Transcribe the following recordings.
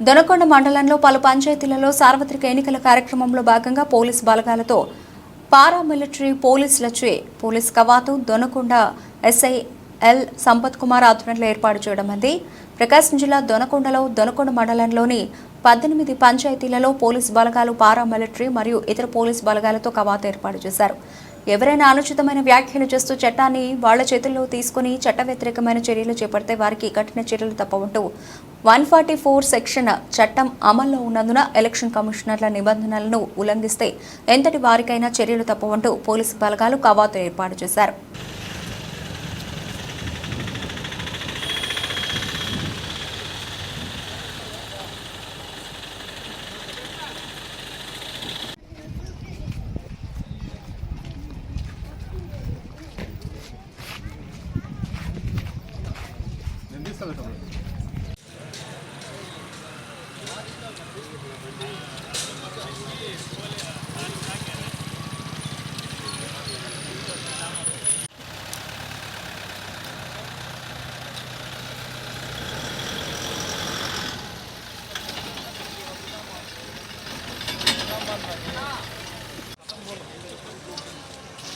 దొనకొండ మండలంలో పలు పంచాయతీలలో సార్వత్రిక ఎన్నికల కార్యక్రమంలో భాగంగా పోలీస్ బలగాలతో పారామిలిటరీ పోలీసులచే పోలీస్ కవాతు దొనకొండ ఎస్ఐ ఎల్ సంపత్ కుమార్ ఆధ్వర్యంలో ఏర్పాటు చేయడం అంది. ప్రకాశం జిల్లా దొనకొండలో దొనకొండ మండలంలోని పద్దెనిమిది పంచాయతీలలో పోలీస్ బలగాలు పారామిలిటరీ మరియు ఇతర పోలీస్ బలగాలతో కవాతు ఏర్పాటు చేశారు. ఎవరైనా అనుచితమైన వ్యాఖ్యలు చేస్తూ చట్టాన్ని వాళ్ళ చేతుల్లో తీసుకుని చట్ట వ్యతిరేకమైన చర్యలు చేపడితే వారికి కఠిన చర్యలు తప్పవంటూ వన్ ఫార్టీ ఫోర్ సెక్షన్ చట్టం అమల్లో ఉన్నందున ఎలక్షన్ కమిషనర్ల నిబంధనలను ఉల్లంఘిస్తే ఎంతటి వారికైనా చర్యలు తప్పవంటూ పోలీసు బలగాలు కవాతు ఏర్పాటు చేశారు.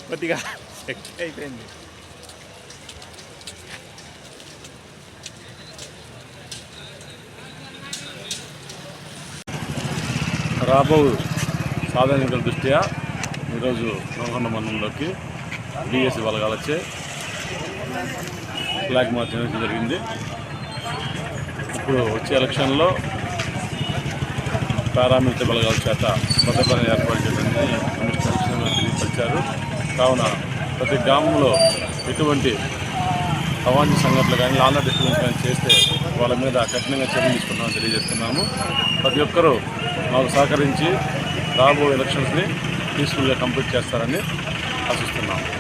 కొద్దిగా ఎక్కువ అయిపోయింది రాబో సాధారణ దృష్ట్యా ఈరోజు నల్గొండ మండలంలోకి డిఎస్సి బలగాలచ్చే ఫ్లాగ్ మార్చ్ అనేది జరిగింది. ఇప్పుడు వచ్చే ఎలక్షన్లో పారామిలిటరీ బలగాల చేత భద్రతను ఏర్పాటు చేయడానికి కమిషనర్ తెలియపరిచారు. కావున ప్రతి గ్రామంలో ఎటువంటి అవాంఛ సంఘటనలు కానీ ఆంధ్ర డిస్టర్బెన్స్ కానీ చేస్తే వాళ్ళ మీద కఠినంగా చర్యలు తీసుకున్నామని తెలియజేస్తున్నాము. ప్రతి ఒక్కరూ మాకు సహకరించి రాబో ఎలక్షన్స్ని పీస్ఫుల్గా కంప్లీట్ చేస్తారని ఆశిస్తున్నాము.